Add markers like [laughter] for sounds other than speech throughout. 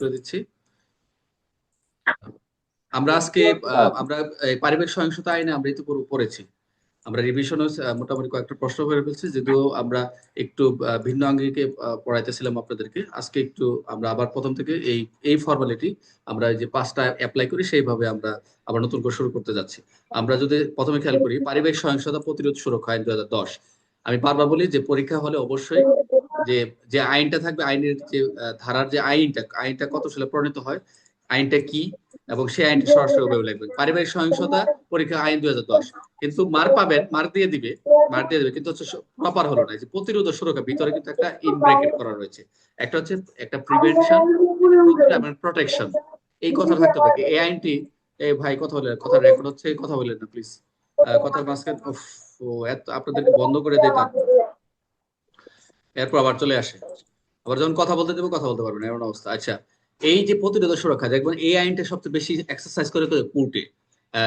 করে দিচ্ছি। আমরা আজকে আমরা পারিবারিক সহিংসতা আইনে আমরা ইতিপূর্বে পড়েছি। আমরা রিভিশনও মোটামুটি কয়েকটা প্রশ্ন করে ফেলছি যদিও আমরা একটু ভিন্ন আঙ্গিকে পড়াইতেছিলাম আপনাদেরকে। আজকে একটু আমরা আবার প্রথম থেকে এই এই ফর্মালিটি আমরা যে পাঁচটা অ্যাপ্লাই করি সেইভাবে আমরা আবার নতুন করে শুরু করতে যাচ্ছি। আমরা যদি প্রথমে খেয়াল করি পারিবারিক সহিংসতা প্রতিরোধ সুরক্ষা আইন দশ। আমি বারবার বলি যে পরীক্ষা হলে অবশ্যই যে যে আইনটা থাকবে, আইনের যে ধারার যে আইনটা আইনটা কত সালে প্রণীত হয়, আইনটা কি, এবং সেই আইনটা সরাসরি ওভাবে লাগবে। পারিবারিক সহিংসতা পরীক্ষা আইন দুই হাজার দশ। কিন্তু মার পাবেন মার দিয়ে দিবে মার দিয়ে দিবে, কিন্তু হচ্ছে প্রপার হলো না। যে প্রতিরোধ সুরক্ষা, ভিতরে কিন্তু একটা ইন ব্র্যাকেট করা রয়েছে। একটা হচ্ছে, একটা প্রিভেনশন প্রোটেকশন এই কথা থাকতে হবে। এই আইনটি, এই ভাই কথা বলে, কথা রেকর্ড হচ্ছে কথা বলেন না প্লিজ কথা মাঝখানে আপনাদেরকে বন্ধ করে তারপর এরপর আবার চলে আসে। আবার যখন কথা বলতে দেবো, কথা বলতে পারবেন এমন অবস্থা। আচ্ছা এই যে প্রতিরোধ সুরক্ষা, দেখবেন এই আইনটা সবচেয়ে বেশি এক্সারসাইজ করে কোর্টে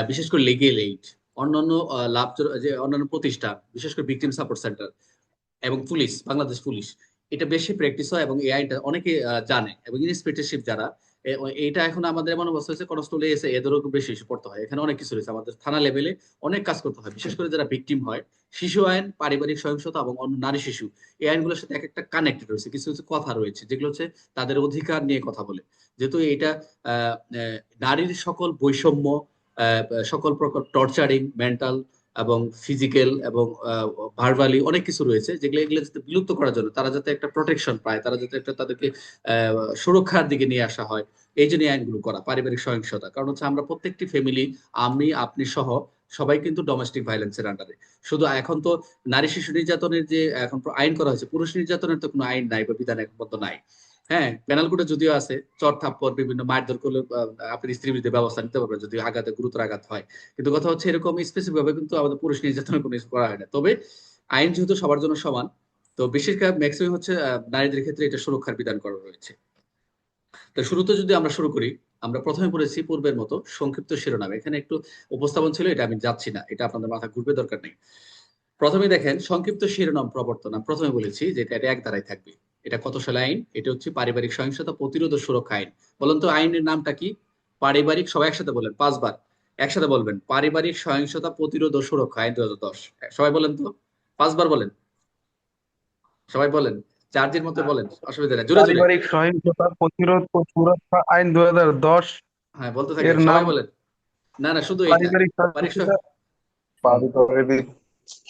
বিশেষ করে লিগেল এইড অন্যান্য লাভ যে অন্যান্য প্রতিষ্ঠান, বিশেষ করে ভিকটিম সাপোর্ট সেন্টার এবং পুলিশ, বাংলাদেশ পুলিশ, এটা বেশি প্র্যাকটিস হয় এবং এই আইনটা অনেকে জানে এবং ইন্সপেক্টরশিপ যারা এ- এইটা এখন আমাদের এমন অবস্থা হয়েছে, কনস্টেবল এসে এদেরও বেশি ইস্যু পড়তে হয়। এখানে অনেক কিছু রয়েছে, আমাদের থানা লেভেলে অনেক কাজ করতে হয়, বিশেষ করে যারা ভিকটিম হয়। শিশু আইন, পারিবারিক সহিংসতা এবং অন্য নারী শিশু, এই আইনগুলোর সাথে এক একটা কানেক্টেড রয়েছে, কিছু কিছু কথা রয়েছে, যেগুলো হচ্ছে তাদের অধিকার নিয়ে কথা বলে। যেহেতু এটা নারীর সকল বৈষম্য সকল প্রকার টর্চারিং মেন্টাল এবং ফিজিক্যাল এবং ভার্বালি অনেক কিছু রয়েছে যেগুলো, এগুলো যাতে বিলুপ্ত করার জন্য তারা যাতে একটা প্রোটেকশন পায়, তারা যাতে একটা তাদেরকে সুরক্ষার দিকে নিয়ে আসা হয়, এই জন্য আইনগুলো করা, পারিবারিক সহিংসতা। কারণ হচ্ছে আমরা প্রত্যেকটি ফ্যামিলি আমি, আপনি সহ সবাই কিন্তু ডোমেস্টিক ভাইলেন্সের আন্ডারে শুধু এখন তো নারী শিশু নির্যাতনের যে, এখন আইন করা হয়েছে, পুরুষ নির্যাতনের তো কোনো আইন নাই বা বিধান একমত নাই। হ্যাঁ পেনাল কোডে যদিও আছে, চর থাপ্পর বিভিন্ন মারধর করলে আপনি স্ত্রীর বিরুদ্ধে ব্যবস্থা নিতে পারবেন যদি আঘাতে গুরুতর আঘাত হয়। কিন্তু কথা হচ্ছে এরকম স্পেসিফিক ভাবে কিন্তু আমাদের পুরুষ নির্যাতনের কোনো কিছু করা হয় না। তবে আইন যেহেতু সবার জন্য সমান, তো বিশেষভাবে ম্যাক্সিমাম হচ্ছে নারীদের ক্ষেত্রে এটা সুরক্ষার বিধান করা রয়েছে। তো শুরুতে যদি আমরা শুরু করি, আমরা প্রথমে পড়েছি পূর্বের মতো সংক্ষিপ্ত শিরোনাম। এখানে একটু উপস্থাপন ছিল, এটা আমি যাচ্ছি না, এটা আপনাদের মাথা ঘুরবে দরকার নেই। প্রথমে দেখেন, সংক্ষিপ্ত শিরোনাম প্রবর্তন, প্রথমে বলেছি যে এটা এক ধারায় থাকবে। এটা কত সালে আইন? এটা হচ্ছে পারিবারিক সহিংসতা প্রতিরোধ ও সুরক্ষা আইন। বলুন তো আইনের নামটা কি? পারিবারিক সবাই একসাথে বলেন পাঁচবার। একসাথে বলবেন পারিবারিক সহিংসতা প্রতিরোধ ও সুরক্ষা আইন দু সবাই বলেন তো? পাঁচবার বলেন। সবাই বলেন চার্জের মতো বলেন অসুবিধা নেই জোরে জোরে। পারিবারিক সহিংসতা প্রতিরোধ ও সুরক্ষা আইন 2010 হ্যাঁ বলতে থাকেন বলেন। না না শুধু এটা পারিবারিক পারিবারিক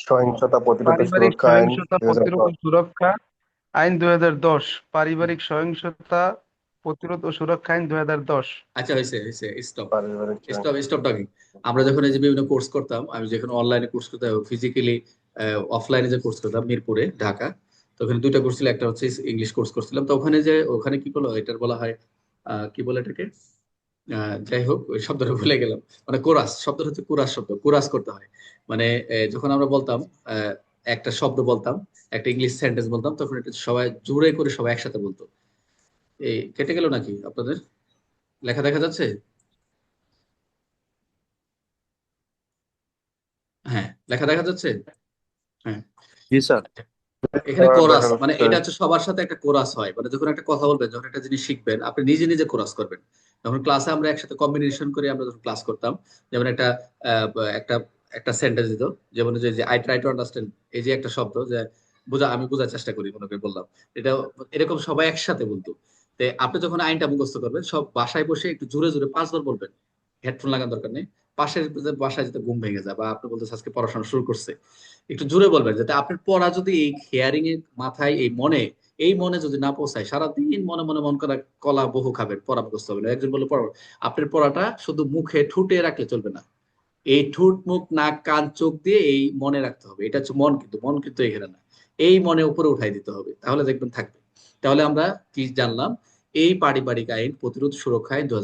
সহিংসতা প্রতিরোধ সুরক্ষা আইন 2010 আইন দুই হাজার দশ পারিবারিক সহিংসতা প্রতিরোধ ও সুরক্ষা আইন দুই হাজার দশ। আচ্ছা হয়েছে হয়েছে স্টপ স্টপ স্টপ টকিং আমরা যখন এই যে বিভিন্ন কোর্স করতাম আমি যখন অনলাইনে কোর্স করতাম ফিজিক্যালি অফলাইনে যে কোর্স করতাম মিরপুরে ঢাকা তো ওখানে দুইটা কোর্স ছিল একটা হচ্ছে ইংলিশ কোর্স করছিলাম। তো ওখানে যে ওখানে কি বলো এটার বলা হয় আহ, কি বলে এটাকে? আহ, যাই হোক ওই শব্দটা ভুলে গেলাম। মানে কোরাস শব্দটা হচ্ছে কোরাস শব্দ কোরাস করতে হয়। মানে যখন আমরা বলতাম আহ, একটা শব্দ বলতাম একটা ইংলিশ সেন্টেন্স বলতাম তখন এটা সবাই জোরে করে সবাই একসাথে বলতো। এই কেটে গেল নাকি আপনাদের? লেখা দেখা যাচ্ছে? হ্যাঁ লেখা দেখা যাচ্ছে? হ্যাঁ। জি স্যার। এখানে হ্যাঁ, কোরাস মানে এটা হচ্ছে সবার সাথে একটা কোরাস হয়। মানে যখন একটা কথা বলবেন যখন একটা জিনিস শিখবেন আপনি নিজে নিজে কোরাস করবেন। যখন ক্লাসে আমরা একসাথে কম্বিনেশন করে আমরা যখন ক্লাস করতাম যেমন একটা আহ, একটা একটা সেন্টেন্স দিত যেমন যে আই ট্রাই টু আন্ডারস্ট্যান্ড এই যে একটা শব্দ যে বোঝা, আমি বোঝার চেষ্টা করি, মনে করে বললাম। এটা এরকম সবাই একসাথে বলতো। তো আপনি যখন আইনটা মুখস্থ করবেন, সব বাসায় বসে একটু জোরে জোরে পাঁচবার বলবেন, হেডফোন লাগানোর দরকার নেই। পাশের বাসায় যাতে ঘুম ভেঙে যায় বা আপনি বলতেছেন আজকে পড়াশোনা শুরু করছে, একটু জোরে বলবেন যাতে আপনার পড়া যদি এই হেয়ারিং এর মাথায়, এই মনে এই মনে যদি না পৌঁছায়, সারাদিন মনে মনে মন করা কলা বহু খাবেন, পড়া মুখস্থ হবে না। একজন বলল, পড়া, আপনার পড়াটা শুধু মুখে ঠুটে রাখলে চলবে না। এই ঠুট মুখ নাক কান চোখ দিয়ে এই মনে রাখতে হবে। এটা হচ্ছে মন কিন্তু মন কিন্তু এখানে না। এই মনে উপরে উঠাই দিতে হবে তাহলে দেখবেন থাকবে। তাহলে আমরা কি জানলাম? এই পারিবারিক আইন প্রতিরোধ সুরক্ষা আইন দু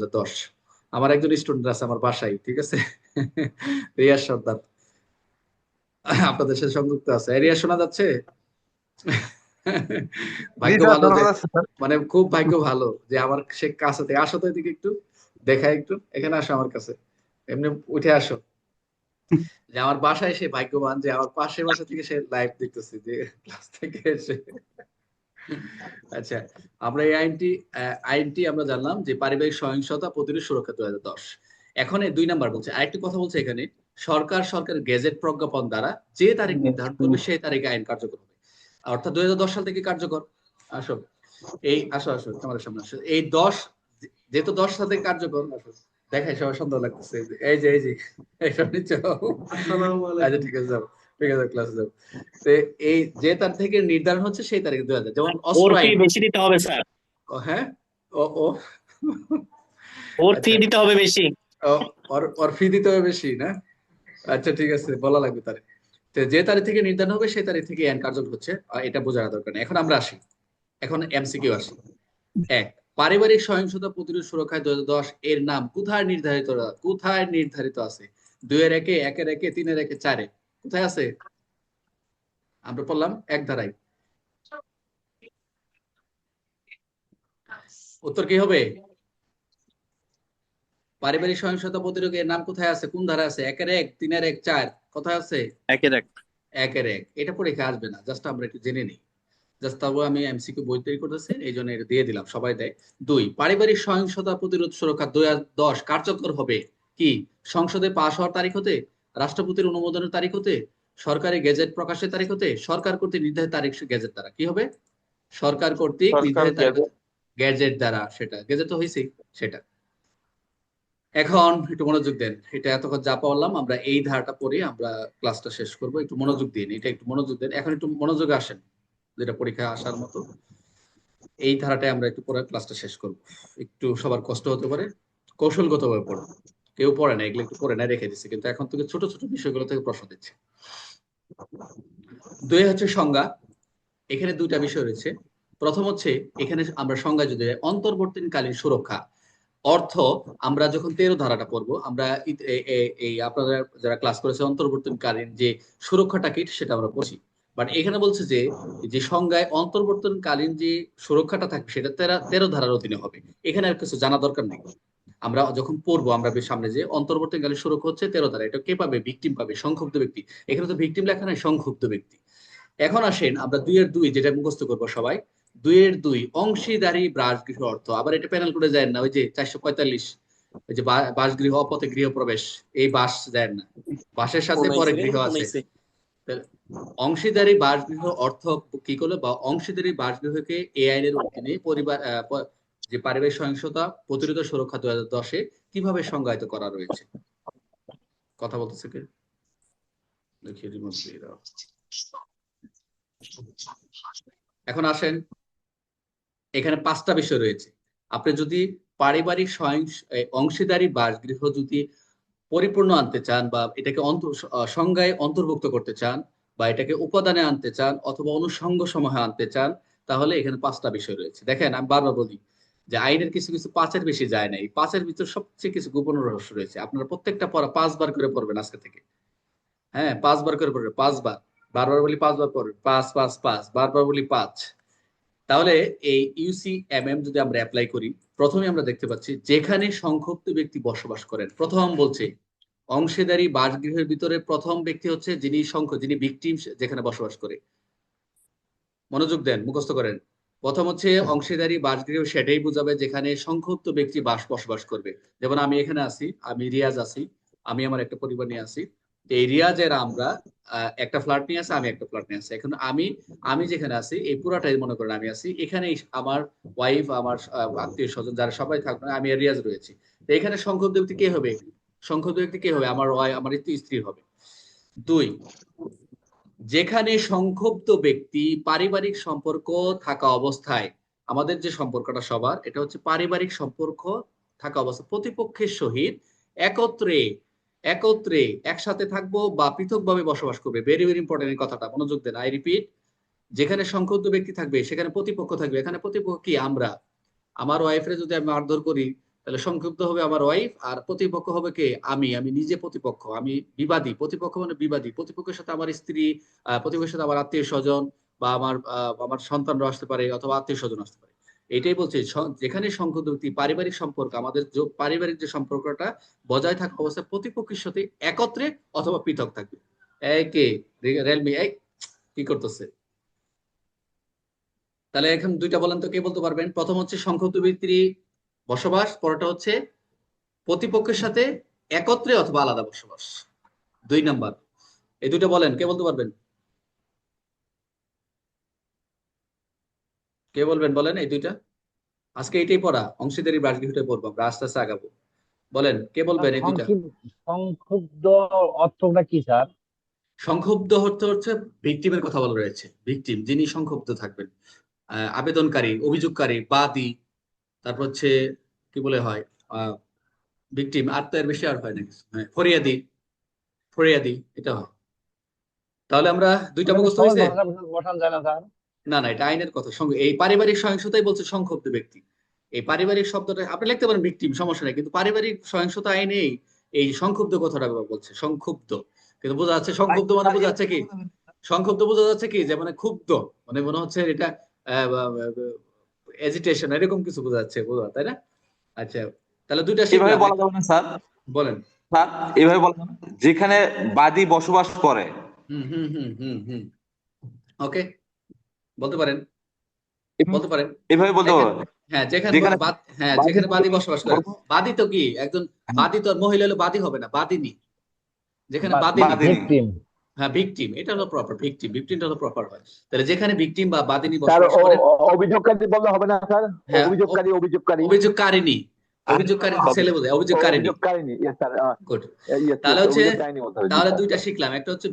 আমার একজন স্টুডেন্ট আছে আমার বাসায় ঠিক আছে? রিয়াজ সর্দার। আপনাদের সাথে সংযুক্ত আছে। রিয়া শোনা যাচ্ছে? ভাগ্য ভালো মানে খুব ভাগ্য ভালো যে আমার সে কাছে আসো তো এদিকে একটু দেখায় একটু। এখানে আসো আমার কাছে। এমনি উঠে আসো। যে আমার বাসায় সে ভাগ্যবান যে আমার পাশের বাসা থেকে সে লাইভ দেখতেছে যে ক্লাস থেকে এসে। আচ্ছা আমরা এই আইনটি আইনটি আমরা জানলাম যে পারিবারিক সহিংসতা প্রতিরোধ সুরক্ষা দুই হাজার দশ। এখন দুই নাম্বার বলছে, আরেকটি কথা বলছে এখানে, সরকার সরকার গেজেট প্রজ্ঞাপন দ্বারা যে তারিখ নির্ধারণ করবে সেই তারিখে আইন কার্যকর হবে। অর্থাৎ দুই হাজার দশ সাল থেকে কার্যকর। আসো, এই, আসো আসো, তোমাদের সামনে আসো। এই দশ, যেহেতু দশ সাল থেকে কার্যকর, আসো। দেখাই সবার সুন্দর লাগতেছে এই যে এই যে এইসব নিচ্ছে। আচ্ছা ঠিক আছে যাও। ঠিক আছে ক্লাসে যাও। তো এই যে তার থেকে নির্ধারণ হচ্ছে সেই তারিখে দুই হাজার। যেমন বেশি দিতে হবে স্যার। ও, হ্যাঁ? ও ও। ওর ফি আচ্ছা। দিতে হবে বেশি। ওর ওর ফি দিতে হবে বেশি না? আচ্ছা ঠিক আছে বলা লাগবে তার। তো যে তারিখ থেকে নির্ধারণ হবে সেই তারিখ থেকে আইন কার্যকর হচ্ছে। এটা বোঝার দরকার নেই। এখন আমরা আসি। এখন এমসিকিউ আসি। এক। পারিবারিক সহিংসতা প্রতিরোধ সুরক্ষায় দুই দশ এর নাম কোথায় নির্ধারিত? কোথায় নির্ধারিত আছে? দুইয়ের একে একের একে তিনের একে চারে। কোথায় আছে? আমরা পড়লাম এক ধারায়। উত্তর কি হবে? পারিবারিক সহিংসতা প্রতিরোধের নাম কোথায় আছে? কোন ধারা আছে? একের এক তিনের এক চার। কোথায় আছে? একের এক। একের এক। এটা পরীক্ষা আসবে না জাস্ট আমরা একটু জেনে নিই। জাস্ট আমি এমসিকিউ বই তৈরি করতেছি এই জন্য এটা দিয়ে দিলাম সবাই দেয়। দুই পারিবারিক সহিংসতা প্রতিরোধ সুরক্ষা দুই দশ কার্যকর হবে কি? সংসদে পাশ হওয়ার তারিখ হতে রাষ্ট্রপতির অনুমোদনের তারিখ হতে সরকারি গেজেট প্রকাশের তারিখ হতে সরকার কর্তৃক নির্ধারিত তারিখ গেজেট দ্বারা কি হবে? সরকার কর্তৃক নির্ধারিত তারিখ গেজেট। গ্যাজেট দ্বারা সেটা গেজেট তো হয়েছে সেটা। এখন একটু মনোযোগ দেন এটা এতক্ষণ যা পারলাম আমরা এই ধারাটা পড়ে আমরা ক্লাসটা শেষ করব একটু মনোযোগ দিন এটা একটু মনোযোগ দেন এখন একটু মনোযোগ আসেন। যেটা পরীক্ষা আসার মতো। এই ধারাটায় আমরা একটু পরে ক্লাসটা শেষ করব। একটু সবার কষ্ট হতে পারে, কৌশলগতভাবে পড়ো। কেউ পড়ে না, এগুলো একটু পড়ে না, রেখে দিচ্ছে। কিন্তু এখন থেকে ছোট ছোট বিষয়গুলো থেকে প্রশ্ন দিচ্ছে। দুই হচ্ছে সংজ্ঞা। এখানে দুইটা বিষয় রয়েছে। প্রথম হচ্ছে, এখানে আমরা সংজ্ঞা যদি অন্তর্বর্তীকালীন সুরক্ষা। অর্থ, আমরা যখন তেরো ধারাটা পড়ব, আমরা এই আপনারা যারা ক্লাস করেছে অন্তর্বর্তীকালীন যে সুরক্ষাটা কি সেটা আমরা পড়ছি। বাট এখানে বলছে যে যে সংজ্ঞায় অন্তর্বর্তনকালীন যে সুরক্ষাটা থাকবে সেটা তেরো তেরো ধারার অধীনে হবে। এখানে আর কিছু জানা দরকার নেই। আমরা যখন পড়ব আমরা সামনে যে অন্তর্বর্তীকালীন সুরক্ষা হচ্ছে তেরো ধারা এটা কে পাবে? ভিকটিম পাবে সংক্ষুব্ধ ব্যক্তি। এখানে তো ভিকটিম লেখা নাই সংক্ষুব্ধ ব্যক্তি। এখন আসেন আমরা দুইয়ের দুই যেটা মুখস্থ করব সবাই। দুইয়ের দুই অংশীদারি বাসগৃহ অর্থ। আবার এটা প্যানেল করে যায় না ওই যে চারশো পঁয়তাল্লিশ ওই যে বাসগৃহ অপথে গৃহ প্রবেশ এই বাস যায় না। বাসের সাথে পরে গৃহ আছে। অংশীদারি বাসগৃহ অর্থ কি করলে? বা অংশীদারি বাসগৃহকে এই আইনের অধীনে পরিবার যে পারিবারিক সহিংসতা প্রতিরোধ সুরক্ষা দুই হাজার দশে কীভাবে সংজ্ঞায়িত করা রয়েছে? কথা বলতেছে কে। এখন আসেন, এখানে পাঁচটা বিষয় রয়েছে। আপনি যদি পারিবারিক অংশীদারি বাসগৃহ যদি পরিপূর্ণ আনতে চান বা এটাকে সংজ্ঞায় অন্তর্ভুক্ত করতে চান বা এটাকে উপাদানে আনতে চান অথবা অনুষঙ্গ সমূহে আনতে চান, তাহলে এখানে পাঁচটা বিষয় রয়েছে। দেখেন, আমি বারবার বলি যে আইনের কিছু কিছু পাঁচের বেশি যায় না। এই পাঁচের ভিতর সবচেয়ে কিছু গোপন রহস্য রয়েছে। আপনারা প্রত্যেকটা পড়া পাঁচবার করে পড়বেন আজকে থেকে। হ্যাঁ পাঁচবার করে পড়বেন, পাঁচবার। বারবার বলি পাঁচবার পড়বেন পাঁচ পাঁচ পাঁচ, বারবার বলি পাঁচ। তাহলে এই ইউসি এম এম যদি আমরা অ্যাপ্লাই করি, প্রথমে আমরা দেখতে পাচ্ছি যেখানে সংক্ষুব্ধ ব্যক্তি বসবাস করেন, প্রথম বলছে অংশীদারি বাসগৃহের ভিতরে প্রথম ব্যক্তি হচ্ছে যিনি সংখ্য যিনি ভিকটিম যেখানে বসবাস করে। মনোযোগ দেন, মুখস্থ করেন। প্রথম হচ্ছে অংশীদারি বাসগৃহ, সেটাই বোঝাবে যেখানে সংক্ষুব্ধ ব্যক্তি বাস বসবাস করবে। যেমন আমি এখানে আছি, আমি রিয়াজ আছি, আমি আমার একটা পরিবার নিয়ে আছি। এই রিয়াজের আমরা একটা ফ্ল্যাট নিয়ে আছে, আমি একটা ফ্ল্যাট নিয়ে আছি। এখন আমি আমি যেখানে আছি, এই পুরাটাই মনে করেন আমি আছি। এখানে আমার ওয়াইফ আমার আত্মীয় স্বজন যারা সবাই থাকবে আমি রিয়াজ রয়েছি। এখানে সংক্ষুব্ধ ব্যক্তি কে হবে? সংক্ষুব্ধ ব্যক্তি কে হবে? আমার ওয়াই, আমার স্ত্রী হবে। দুই, যেখানে সংক্ষুব্ধ ব্যক্তি পারিবারিক সম্পর্ক থাকা অবস্থায়, আমাদের যে সম্পর্কটা সবার, এটা হচ্ছে পারিবারিক সম্পর্ক থাকা অবস্থা, প্রতিপক্ষের সহিত একত্রে একত্রে একসাথে থাকব বা পৃথকভাবে বসবাস করবে। ভেরি ভেরি ইম্পর্টেন্ট এই কথাটা, মনোযোগ দেন। আই রিপিট যেখানে সংক্ষুব্ধ ব্যক্তি থাকবে, সেখানে প্রতিপক্ষ থাকবে। এখানে প্রতিপক্ষ কি? আমরা। আমার ওয়াইফরে যদি আমি মারধর করি তাহলে সংক্ষিপ্ত হবে আমার ওয়াইফ আর প্রতিপক্ষ হবে কে? আমি আমি নিজে প্রতিপক্ষ, আমি বিবাদী। প্রতিপক্ষ মানে বিবাদী। প্রতিপক্ষের সাথে আমার স্ত্রী প্রতিপক্ষের সাথে আমার আত্মীয় স্বজন বা আমার আমার সন্তানরা আসতে পারে অথবা আত্মীয় স্বজন আসতে পারে। এটাই বলছে যেখানে সংক্ষুব্ধ ব্যক্তি, পারিবারিক সম্পর্ক, আমাদের যে পারিবারিক যে সম্পর্কটা বজায় থাকা অবস্থায় প্রতিপক্ষের সাথে একত্রে অথবা পৃথক থাকবে। এই কে? রিয়েলমি এই কি করতেছে? তাহলে এখন দুইটা বলেন তো, কে বলতে পারবেন? প্রথম হচ্ছে সংক্ষিপ্ত ব্যক্তির বসবাস পরটা হচ্ছে প্রতিপক্ষের সাথে একত্রে অথবা আলাদা বসবাস। দুই নাম্বার। এই দুইটা বলেন কে বলতে পারবেন? কে বলবেন বলেন এই দুইটা? আজকে এটাই পড়া অংশীদারি বাসগৃহটাই পড়ব আমরা আস্তে আস্তে আগাবো। বলেন কে বলবেন এই দুইটা? সংক্ষুব্ধ অর্থটা কি স্যার? সংক্ষুব্ধ হচ্ছে হচ্ছে ভিকটিমের কথা বলা রয়েছে ভিকটিম যিনি সংক্ষুব্ধ থাকবেন। আহ, আবেদনকারী অভিযোগকারী বাদী তারপর হচ্ছে কি বলে হয় ভিকটিম আর তো এর বেশি আর হয় না কিছু। হ্যাঁ ফরিয়াদি ফরিয়াদি এটা হয়। তাহলে আমরা দুইটা মুখস্থ হয়েছে? না না এটা আইনের কথা। সঙ্গে এই পারিবারিক সহিংসতাই বলছে সংক্ষুব্ধ ব্যক্তি। এই পারিবারিক শব্দটা আপনি লিখতে পারেন ভিকটিম সমস্যা নেই। কিন্তু পারিবারিক সহিংসতা আইনেই এই সংক্ষুব্ধ কথাটা বলছে সংক্ষুব্ধ। কিন্তু বোঝা যাচ্ছে সংক্ষুব্ধ মানে বোঝা যাচ্ছে কি? সংক্ষুব্ধ বোঝা যাচ্ছে কি? যে মানে ক্ষুব্ধ। মানে মনে হচ্ছে এটা এজিটেশন এরকম কিছু বোঝা যাচ্ছে বোঝা তাই না? আচ্ছা তাহলে দুইটা শিখলাম বলা যাবে না স্যার। বলেন। স্যার এভাবে বলা যাবে না? যেখানে বাদী বসবাস করে। হুম হুম হুম হুম হুম। ওকে বলতে পারেন? বলতে পারেন? এভাবে বলতে হ্যাঁ যেখানে যেখানে বাদ- হ্যাঁ যেখানে বাদী বসবাস করে। বাদী তো কি? একজন বাদী তো আর মহিলা হলে বাদী হবে না বাদিনী যেখানে বা- বাদিনী বাদিনী। ভিকটিম হ্যাঁ ভিকটিম এটা হলো প্রপার ভিকটিম ভিকটিমটা হলো প্রপার হয়। তাহলে যেখানে ভিকটিম বা বাদিনী বসবাস করে অভিযোগকারী বললে হবে না স্যার? হ্যাঁ, অভিযোগকারী অভিযোগকারী। অভিযোগকারিনী অভিযোগকারী ছেলে গুড তাহলে হচ্ছে- তাহলে দুইটা শিখলাম একটা হচ্ছে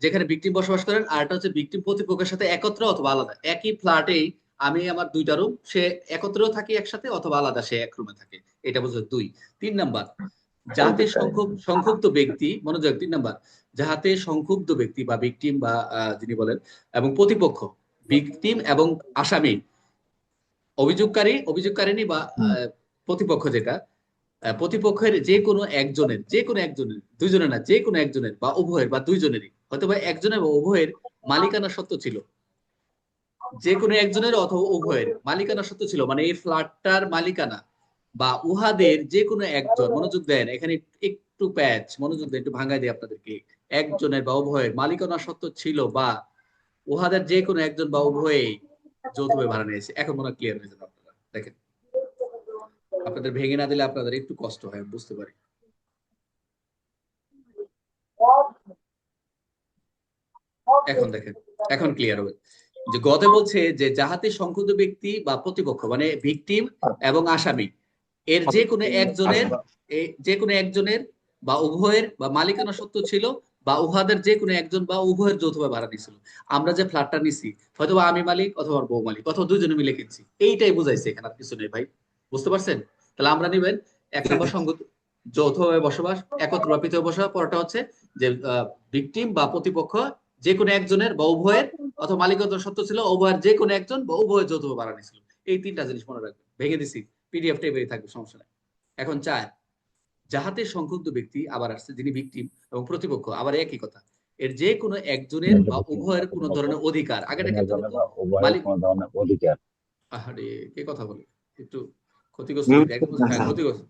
যেখানে ভিকটিম বসবাস করেন আর একটা হচ্ছে ভিকটিম প্রতিপক্ষের সাথে একত্র অথবা আলাদা। একই ফ্ল্যাটেই আমি আমার দুইটা রুম সে একত্রেও থাকি একসাথে অথবা আলাদা সে এক রুমে থাকে। এটা বুঝলো দুই। তিন নাম্বার যাতে সংক্ষুব্ধ সংক্ষুব্ধ ব্যক্তি মনোযোগ তিন নাম্বার। যাহাতে সংক্ষুব্ধ ব্যক্তি বা ভিকটিম বা যিনি বলেন এবং প্রতিপক্ষ ভিকটিম এবং আসামি অভিযোগকারী অভিযোগকারিনী বা প্রতিপক্ষ যেটা প্রতিপক্ষের যে কোনো একজনের যে কোনো একজনের দুইজনের না যে কোনো একজনের বা উভয়ের বা দুইজনেরই হয়তো বা একজনের বা উভয়ের মালিকানা সত্ত্ব ছিল। যে কোনো একজনের অথবা উভয়ের মালিকানা সত্ত্ব ছিল মানে এই ফ্ল্যাটটার মালিকানা। বা উহাদের যে কোনো একজন, মনোযোগ দেন, এখানে একটু প্যাচ, মনোযোগ দেন একটু ভাঙাই দিই আপনাদেরকে। একজনের বা উভয়ের মালিকানা সত্ত্ব ছিল বা উহাদের যে কোনো একজন বা উভয়ে যৌথভাবে ভাড়া নিয়েছে। এখন মনে ক্লিয়ার হয়ে যাবে আপনারা। দেখেন। আপনাদের ভেঙে না দিলে আপনাদের একটু কষ্ট হয় বুঝতে পারি। এখন দেখেন, এখন ক্লিয়ার হবে। যে গতে বলছে যে, যাহাতে সংক্ষুব্ধ ব্যক্তি বা প্রতিপক্ষ মানে ভিকটিম এবং আসামি এর যে কোনো একজনের যে কোনো একজনের বা উভয়ের বা মালিকানা সত্ত্ব ছিল বা উহাদের যে কোনো একজন বা উভয়ের যৌথভাবে ভাড়া নিছিল আমরা যে ফ্ল্যাটটা নিছি হয়তো আমি মালিক অথবা বউ মালিক অথবা দুজনে মিলে কিনছি। এইটাই বুঝাইছে এখানে আর কিছু নেই ভাই। বুঝতে পারছেন? তাহলে আমরা নিবেন এক নম্বর সঙ্গত যৌথভাবে বসবাস একত্র বা পৃথক বসবাস পরটা হচ্ছে যে ভিকটিম বা প্রতিপক্ষ যে কোনো একজনের বা উভয়ের অথবা মালিকত্ব সত্য ছিল উভয়ের যে কোনো একজন বা উভয়ের যৌথভাবে ভাড়া নিছিল এই তিনটা জিনিস মনে রাখবেন। ভেঙে দিছি। পিডিএফ টাইপের থাকবে সমস্যা নাই। এখন চার যাহাতে সংক্ষুব্ধ ব্যক্তি আবার আসছে যিনি ভিকটিম এবং প্রতিপক্ষ আবার একই কথা। এর যে কোনো একজনের বা উভয়ের কোনো ধরনের অধিকার। আগেটা কিন্তু মালিক। অধিকার। কে কথা বলে? একটু ক্ষতিগ্রস্ত হ্যাঁ ক্ষতিগ্রস্ত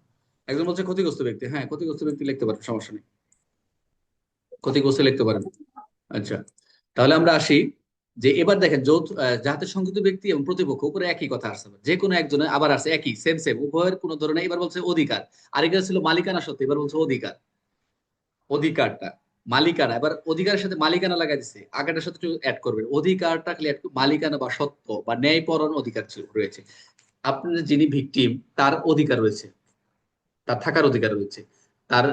একজন বলছে ক্ষতিগ্রস্ত ব্যক্তি হ্যাঁ ক্ষতিগ্রস্ত ব্যক্তি লিখতে পারেন সমস্যা নেই। ক্ষতিগ্রস্ত লিখতে পারেন। আচ্ছা তাহলে আমরা আসি। যে এবার দেখেন যৌথ যাহাতে সংযুক্ত ব্যক্তি এবং প্রতিপক্ষ উপরে একই কথা আসছে। যে কোনো একজনের আবার আসছে একই সেম সেম উভয়ের কোনো ধরনের, এবার বলছে অধিকার। আরেকটা ছিল মালিকানা সত্য এবার বলছে অধিকার। অধিকারটা, মালিকানা, এবার অধিকারের সাথে মালিকানা লাগাই দিছে। আগেরটার সাথে অ্যাড করবেন। অধিকারটা ক্লিয়ার মালিকানা বা সত্য বা ন্যায়পরণ অধিকার রয়েছে। আপনার যিনি ভিকটিম তার অধিকার রয়েছে। তার থাকার অধিকার রয়েছে। তার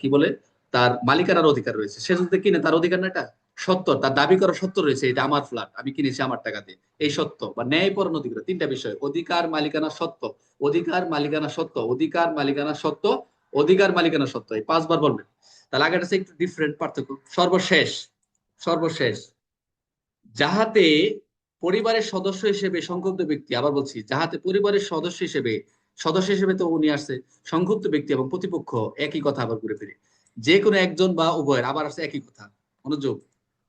কি বলে? তার মালিকানার অধিকার রয়েছে। সে যদি কিনে, তার অধিকার না এটা? সত্য, তার দাবি করা সত্য রয়েছে, এটা আমার ফ্ল্যাট আমি কিনেছি আমার টাকাতে এই সত্য বা ন্যায়পরণ অধিকার তিনটা বিষয়, অধিকার, মালিকানা, সত্য। অধিকার, মালিকানা, সত্য, অধিকার, মালিকানা, সত্য, অধিকার, মালিকানা, সত্য, এই পাঁচবার বলবেন। তাহলে কাছে একটু ডিফারেন্ট পার্থক্য। সর্বশেষ সর্বশেষ, যাহাতে পরিবারের সদস্য হিসেবে সংক্ষুব্ধ ব্যক্তি, আবার বলছি, যাহাতে পরিবারের সদস্য হিসেবে সদস্য হিসেবে তো উনি আসছে, সংক্ষুব্ধ ব্যক্তি এবং প্রতিপক্ষ একই কথা আবার ঘুরে ফিরে। যে কোনো একজন বা উভয়ের আবার আসছে একই কথা। মনোযোগ।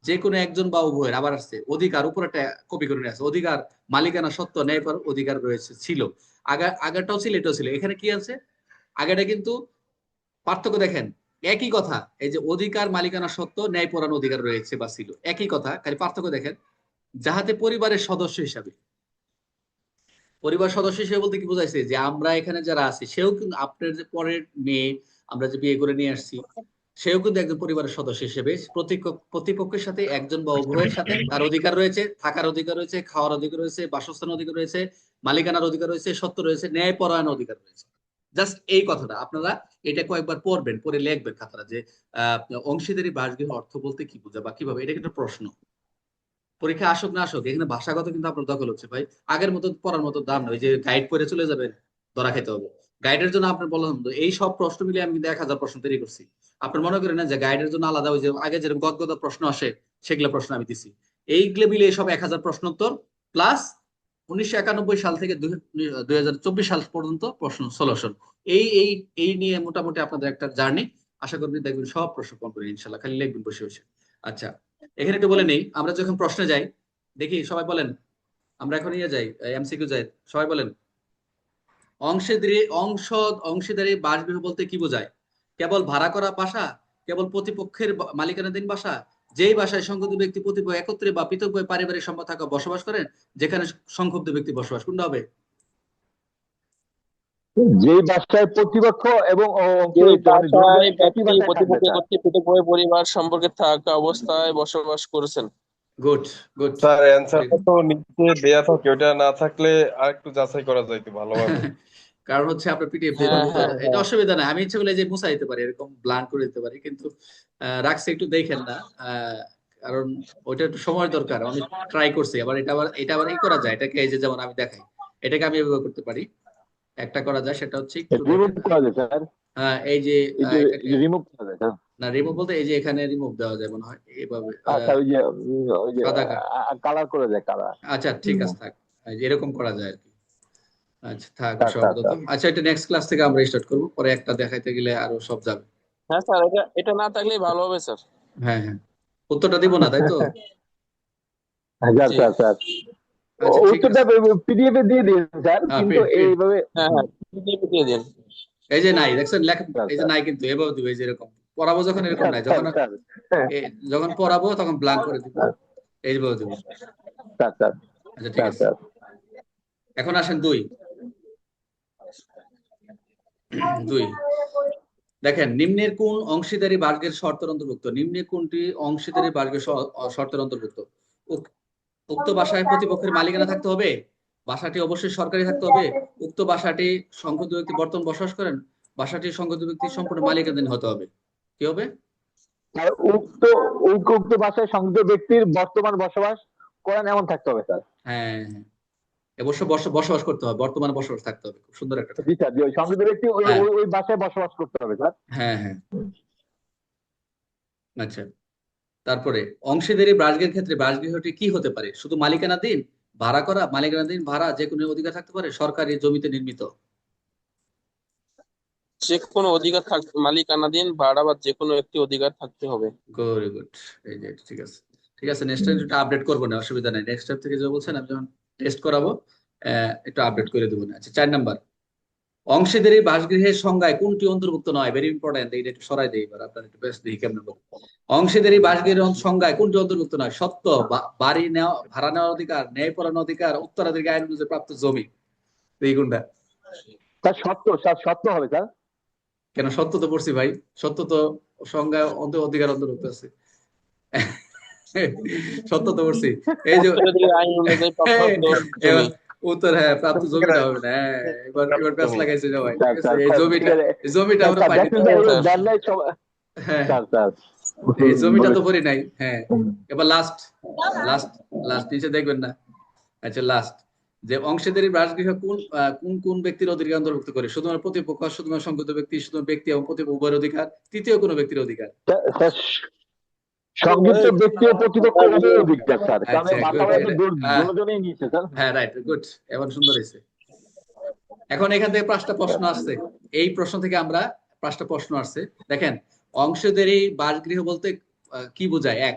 যে কোনো একজন বা উভয়ের, আবার আসছে অধিকার, উপর একটা কপি করে নিয়ে আসছে অধিকার মালিকানা সত্য ন্যায় করার অধিকার রয়েছে, ছিল। আগা, আগেরটাও ছিল, এটাও ছিল। এখানে কি আছে? আগেটা কিন্তু পার্থক্য দেখেন, একই কথা, এই যে অধিকার মালিকানা সত্য ন্যায় পরাণ অধিকার রয়েছে বা ছিল, একই কথা, খালি পার্থক্য দেখেন, যাহাতে পরিবারের সদস্য হিসাবে। পরিবার সদস্য হিসেবে বলতে কি বোঝাইছে? যে আমরা এখানে যারা আছি, সেও কিন্তু আপনার যে পরের মেয়ে, আমরা যে বিয়ে করে নিয়ে আসছি সেও কিন্তু একজন পরিবারের সদস্য হিসেবে প্রতিপক্ষের সাথে একজন বা উভয়ের সাথে তার অধিকার রয়েছে থাকার অধিকার রয়েছে খাওয়ার অধিকার রয়েছে বাসস্থান অধিকার রয়েছে মালিকানার অধিকার রয়েছে সত্য রয়েছে ন্যায় পরায়ণ অধিকার রয়েছে। জাস্ট এই কথাটা আপনারা এটা কয়েকবার পড়বেন পরে লিখবেন খাতাটা যে আহ অংশীদারি বাসগৃহ অর্থ বলতে কি বোঝা বা কীভাবে এটা কিন্তু প্রশ্ন। পরীক্ষা আসুক না আসুক এখানে ভাষাগত কিন্তু আপনার দখল হচ্ছে ভাই। আগের মতো পড়ার মতো দাম নয় যে গাইড পরে চলে যাবেন ধরা খেতে হবে। গাইডের জন্য আপনার বললাম তো, এই সব প্রশ্ন মিলে আমি কিন্তু এক হাজার প্রশ্ন তৈরি করছি। আপনার মনে করেন যে গাইডের জন্য আলাদা ওই যে আগে যেরকম গদগদ প্রশ্ন আসে সেগুলো প্রশ্ন আমি দিছি। এইগুলো মিলিয়ে সব এক হাজার প্রশ্ন উত্তর প্লাস উনিশশো একানব্বই সাল থেকে দুই হাজার চব্বিশ সাল পর্যন্ত প্রশ্ন সলিউশন এই এই এই নিয়ে মোটামুটি আপনাদের একটা জার্নি আশা করি দেখবেন সব প্রশ্ন কম করে ইনশাল্লাহ খালি লিখবেন বসে বসে। আচ্ছা এখানে একটু বলে নেই আমরা যখন প্রশ্নে যাই দেখি সবাই বলেন আমরা এখন ইয়ে যাই এমসিকিউ যাই সবাই বলেন অংশীদারি অংশ অংশীদারি বাসগৃহ বলতে কি বোঝায়? কেবল ভাড়া করা বাসা কেবল প্রতিপক্ষের মালিকানাধীন বাসা? যেই বাসায় সংক্ষুব্ধ ব্যক্তি প্রতিপক্ষ একত্রে বা পৃথকভাবে পারিবারিক সম্পদ থাকা বসবাস করেন যেখানে সংক্ষুব্ধ ব্যক্তি বসবাস কোনটা হবে? যে বাসায় প্রতিপক্ষ এবং মানে পরিবার সম্পর্কে থাকা অবস্থায় বসবাস করেছেন। গুড গুড স্যার অ্যান্সারটা তো নিচে দেয়া থাকে ওটা না থাকলে আর একটু যাচাই করা যাইতো ভালোভাবে [laughs] কারণ হচ্ছে আপনার পিডিএফ হ্যাঁ, হ্যাঁ, এটা হ্যাঁ। অসুবিধা নাই। আমি ইচ্ছে করলে যে মুছা দিতে পারি এরকম ব্লান করে দিতে পারি কিন্তু আহ, রাখছি একটু দেখেন না আহ, কারণ ওইটা একটু সময় দরকার। আমি ট্রাই করছি আবার এটা আবার এটা আবার ই করা যায়। এটাকে এই যে যেমন আমি দেখাই এটাকে আমি এভাবে করতে পারি। একটা করা যায় সেটা হচ্ছে হ্যাঁ, এই যে রিমুভ করা যায় না রিমুভ বলতে এই যে এখানে রিমুভ দেওয়া যায় মনে হয় এইভাবে আচ্ছা ওই যে ওই যে কালার করে যায় কালার আচ্ছা ঠিক আছে থাক। এরকম করা যায় আর কি। আচ্ছা থাক আচ্ছা, এটা নেক্সট ক্লাস থেকে আমরা স্টার্ট করব পরে একটা দেখাইতে গেলে আরও সব যাবে। হ্যাঁ স্যার এটা এটা না থাকলেই ভালো হবে স্যার। হ্যাঁ হ্যাঁ। উত্তরটা দিব না তাই তো? হ্যাঁ স্যার স্যার আচ্ছা উত্তরটা পিডিএফ এ দিয়ে দিন স্যার হ্যাঁ, কিন্তু এইভাবে হ্যাঁ দিয়ে দিন। এই যে নাই দেখছেন লেখা এই যে নাই কিন্তু এভাবে দিবে এই যে এরকম। পড়াবো যখন এরকম নাই যখন যখন পড়াবো তখন ব্ল্যাঙ্ক করে দিব। এইভাবে দিব। আচ্ছা ঠিক আছে। এখন আসেন দুই। দুই। দেখেন নিম্নের কোন অংশীদারি বার্গের শর্তের অন্তর্ভুক্ত? নিম্নে কোনটি অংশীদারি বার্গের শর্তের অন্তর্ভুক্ত? উক্ত বাসায় প্রতিপক্ষের মালিকানা থাকতে হবে? বাসাটি অবশ্যই সরকারি থাকতে হবে? উক্ত বাসাটি সংক্ষুব্ধ ব্যক্তি বর্তমান বসবাস করেন? বাসাটি সংক্ষুব্ধ ব্যক্তি সম্পূর্ণ মালিকানাধীন হতে হবে। কি হবে? আর উক্ত উক্ত ভাষায় সংযুক্ত ব্যক্তির বর্তমান বসবাস করেন এমন থাকতে হবে স্যার। হ্যাঁ হ্যাঁ অবশ্য বসবাস করতে হবে বর্তমানে বসবাস থাকতে হবে। খুব সুন্দর একটা জি স্যার ওই সংযুক্ত ব্যক্তি ওই হ্যাঁ। ওই- বাসায় বসবাস করতে হবে স্যার। হ্যাঁ হ্যাঁ। আচ্ছা। তারপরে অংশীদারি বাসগৃহের ক্ষেত্রে বাসগৃহটি কি হতে পারে? শুধু মালিকানাধীন? ভাড়া করা? মালিকানাধীন ভাড়া যে কোনো অধিকার থাকতে পারে? সরকারি জমিতে নির্মিত? যে কোনো অধিকার থাক মালিকানাধীন ভাড়া বা যে কোনো একটি অধিকার থাকতে হবে। ভেরি গুড এই যে ঠিক আছে। ঠিক আছে নেক্সট টাইম একটু আপডেট করব না অসুবিধা নাই। নেক্সট টাইম থেকে যে বলছেন আমি যখন টেস্ট করাবো আহ, একটু আপডেট করে দেবো না। আচ্ছা চার নাম্বার অংশীদারি বাসগৃহের সংজ্ঞায় কোনটি অন্তর্ভুক্ত নয়? ভেরি ইম্পর্টেন্ট এইটা একটু সরাই দেই এবার আপনার একটু বেশ দেখি কেমন অংশীদারি বাসগৃহের সংজ্ঞায় কোনটি অন্তর্ভুক্ত নয়? সত্য বা- বাড়ি নেওয়া ভাড়া নেওয়ার অধিকার ন্যায় পরানোর অধিকার উত্তরাধিকার আইন অনুযায়ী প্রাপ্ত জমি। এই কোনটা স্যার সত্য স্যার সত্য হবে স্যার। কেন সত্য তো পড়ছি ভাই সত্য তো সংজ্ঞা অন্ত- অধিকার অন্তর্ভুক্ত আছে। সত্য তো পড়ছি। এই যে উত্তর হ্যাঁ প্রাপ্ত জমিটা হবে না। হ্যাঁ এবার এবার প্যাস লাগাইছে সবাই। এই জমিটা জমিটা আমরা পাইনি। হ্যাঁ। স্যার এই জমিটা তো পড়ি নাই। হ্যাঁ। এবার লাস্ট লাস্ট লাস্ট নিচে দেখবেন না। আচ্ছা লাস্ট যে অংশীদারি বাসগৃহ কোন আহ, কোন কোন ব্যক্তির অধিকার অন্তর্ভুক্ত করে? শুধুমাত্র প্রতিপক্ষ শুধুমাত্র সংগত ব্যক্তি শুধুমাত্র ব্যক্তি এবং প্রতিপক্ষ উভয়ের অধিকার? তৃতীয় কোনো ব্যক্তির অধিকার? স্যার, স্যার, সংযুক্ত ব্যক্তি ও প্রতিপক্ষ উভয়ের অধিকার স্যার। কারণ আচ্ছা, good. দু- হ্যাঁ। দুজনেই নিয়েছে স্যার। হ্যাঁ রাইট গুড এবার সুন্দর হয়েছে। এখন এখান থেকে পাঁচটা প্রশ্ন আসছে। এই প্রশ্ন থেকে আমরা পাঁচটা প্রশ্ন আসছে। দেখেন অংশীদারি বাসগৃহ বলতে কি বোঝায়? এক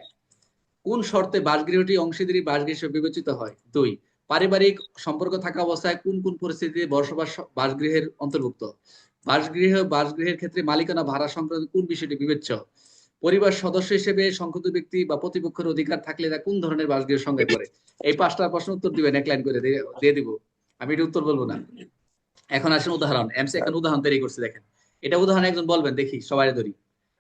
কোন শর্তে বাসগৃহটি অংশীদারি বাসগৃহ হিসেবে বিবেচিত হয়? দুই পারিবারিক সম্পর্ক থাকা অবস্থায় কোন কোন পরিস্থিতিতে বসবাস, বাসগৃহের অন্তর্ভুক্ত? বাসগৃহ, বাসগৃহের ক্ষেত্রে মালিকানা, ভাড়া সংক্রান্ত কোন বিষয়টি বিবেচ্য? পরিবার সদস্য হিসেবে সংক্ষুব্ধ ব্যক্তি বা প্রতিপক্ষের অধিকার থাকলে তা কোন ধরনের বাসগৃহ সংজ্ঞায় পড়ে? এই পাঁচটা প্রশ্ন উত্তর দিবেন, এক লাইন করে দিয়ে দিব। আমি এটা উত্তর বলব না। এখন আসেন উদাহরণ। এমসি এখন উদাহরণ তৈরি করছে, দেখেন। এটা উদাহরণ একজন বলবেন, দেখি, সবাই ধরি।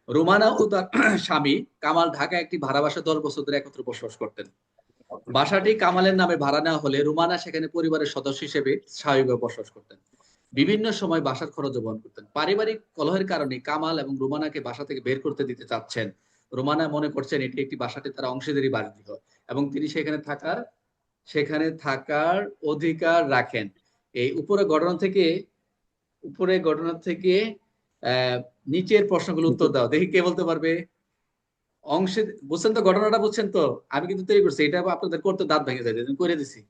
রোমানা ও তার স্বামী কামাল, ঢাকায় একটি ভাড়া বাসা দশ বছর ধরে একত্রে বসবাস করতেন। বাসাটি কামালের নামে ভাড়া নেওয়া হলে রুমানা সেখানে পরিবারের সদস্য হিসেবে স্বাভাবিকভাবে বসবাস করতেন। বিভিন্ন সময় বাসার খরচ বহন করতেন। পারিবারিক কলহের কারণে কামাল এবং রুমানাকে বাসা থেকে বের করতে দিতে চাচ্ছেন। রুমানা মনে করছেন এটি একটি বাসাটি তার অংশীদারি বাসগৃহ এবং তিনি সেখানে থাকার সেখানে থাকার অধিকার রাখেন। এই উপরে ঘটনা থেকে উপরে ঘটনা থেকে, আহ, নিচের প্রশ্নগুলো উত্তর দাও। দেখি কে বলতে পারবে? অংশে বুঝছেন তো ঘটনাটা বুঝছেন তো আমি কিন্তু তৈরি করছি এটা আপনাদের করতে দাঁত ভেঙে যায় করে দিছি।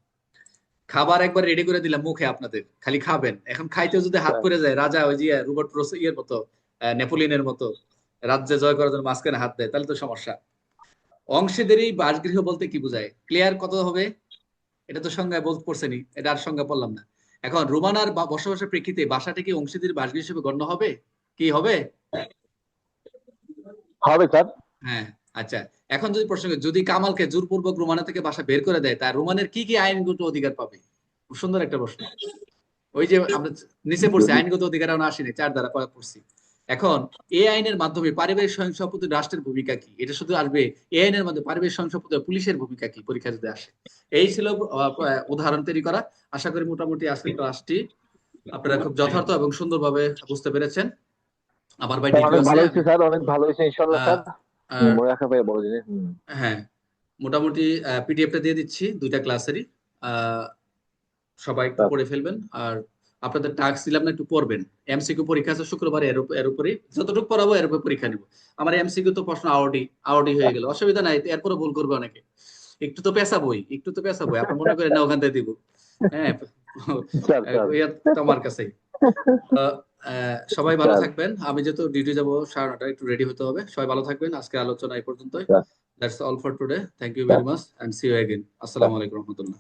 খাবার একবার রেডি করে দিলাম মুখে আপনাদের খালি খাবেন। এখন খাইতে যদি হাত করে যায় রাজা ওই যে রোবট প্রস ইয়ের মতো নেপোলিয়নের মতো রাজ্যে জয় করার জন্য মাঝখানে হাত দেয় তাহলে তো সমস্যা। অংশীদারি বাসগৃহ বলতে কি বোঝায়? ক্লিয়ার কত হবে? এটা তো সংজ্ঞায় বলতে পড়ছেনি এটা আর সংজ্ঞা পড়লাম না। এখন রোমানার বসবাসের প্রেক্ষিতে বাসাটি কি অংশীদের বাসগৃহ হিসেবে গণ্য হবে? কি হবে? হবে স্যার হ্যাঁ আচ্ছা। এখন যদি প্রশ্ন যদি কামালকে জোরপূর্বক রোমানা থেকে বাসা বের করে দেয় তার রোমানের কি কি আইনগত অধিকার পাবে? খুব সুন্দর একটা প্রশ্ন। ওই যে আমরা নিচে পড়ছি আইনগত অধিকার এখন আসেনি চার দ্বারা পড়া পড়ছি। এখন এই আইনের মাধ্যমে পারিবারিক স্বয়ং সম্পত্তি রাষ্ট্রের ভূমিকা কি? এটা শুধু আসবে এই আইনের মাধ্যমে পারিবারিক স্বয়ং সম্পত্তি পুলিশের ভূমিকা কি? পরীক্ষা যদি আসে। এই ছিল উদাহরণ তৈরি করা। আশা করি মোটামুটি আজকের ক্লাসটি আপনারা খুব যথার্থ এবং সুন্দরভাবে বুঝতে পেরেছেন। আবার ভাই details ভালো হয়েছে স্যার। অনেক ভালো হয়েছে ইনশাল্লাহ আহ, স্যার। রাখা পাই বড় জিনিস। হ্যাঁ মোটামুটি পিডিএফটা দিয়ে দিচ্ছি দুইটা ক্লাসেরই সবাই একটু আচ্ছা। পড়ে ফেলবেন। আর আপনাদের টাস্ক দিলাম না একটু পড়বেন। এমসিকিউ পরীক্ষা আছে শুক্রবার এর এর উপরে যতটুকু পড়াবো এর উপরে পরীক্ষা নিব। আমার এমসিকিউ তো প্রশ্ন আওডি আওডি হয়ে গেল। অসুবিধা নাই এরপরে ভুল করবে অনেকে। একটু তো পেশাবই একটু তো পেশাবই আপনি মনে করেন না ওখান থেকে দিব। হ্যাঁ স্যার স্যার তো আমার কাছেই। আহ, সবাই ভালো থাকবেন। আমি যেহেতু ডিউটি যাব সাড়ে নটা একটু রেডি হতে হবে। সবাই ভালো থাকবেন। আজকে আলোচনা এই পর্যন্তই। That's all for today thank you very much and see you again আসসালামু আলাইকুম রহমতুল্লাহ।